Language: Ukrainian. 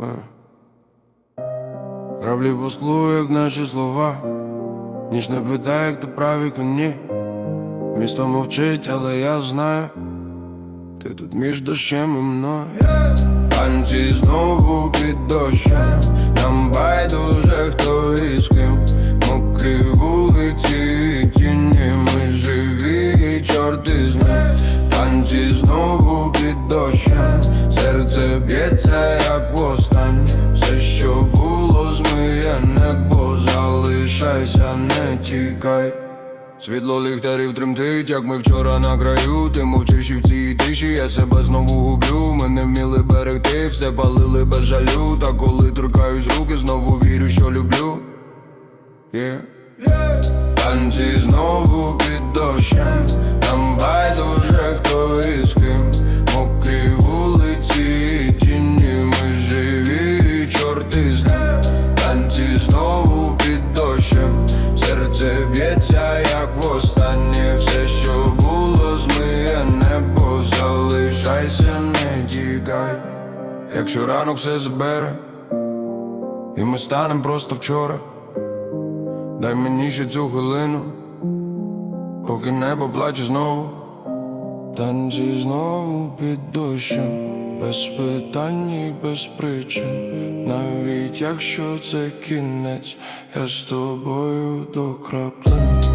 Е. Краплі по склу, як наші слова. Ніч не питає, як ти праві коні. Місто мовчить, але я знаю. Ти тут між дощем і мною. Танці знову під дощем. Нам байдуже хто і з ким. Мокрі вулиці, і тіні, ми живі, і чорти з ним. Танці знову під дощем. Серце б'ється, залишайся, не тікай. Світло ліхтарів тремтить, як ми вчора на краю. Ти мовчиш і в цій тиші, я себе знову гублю. Ми не вміли берегти, все палили без жалю. Та коли торкаюсь руки, знову вірю, що люблю. Yeah. Танці знову Якщо ранок все забере, і ми станем просто вчора. Дай мені ще цю хвилину, поки небо плаче знову. Танці знову під дощем, без питань і без причин. Навіть якщо це кінець, я з тобою до краплин.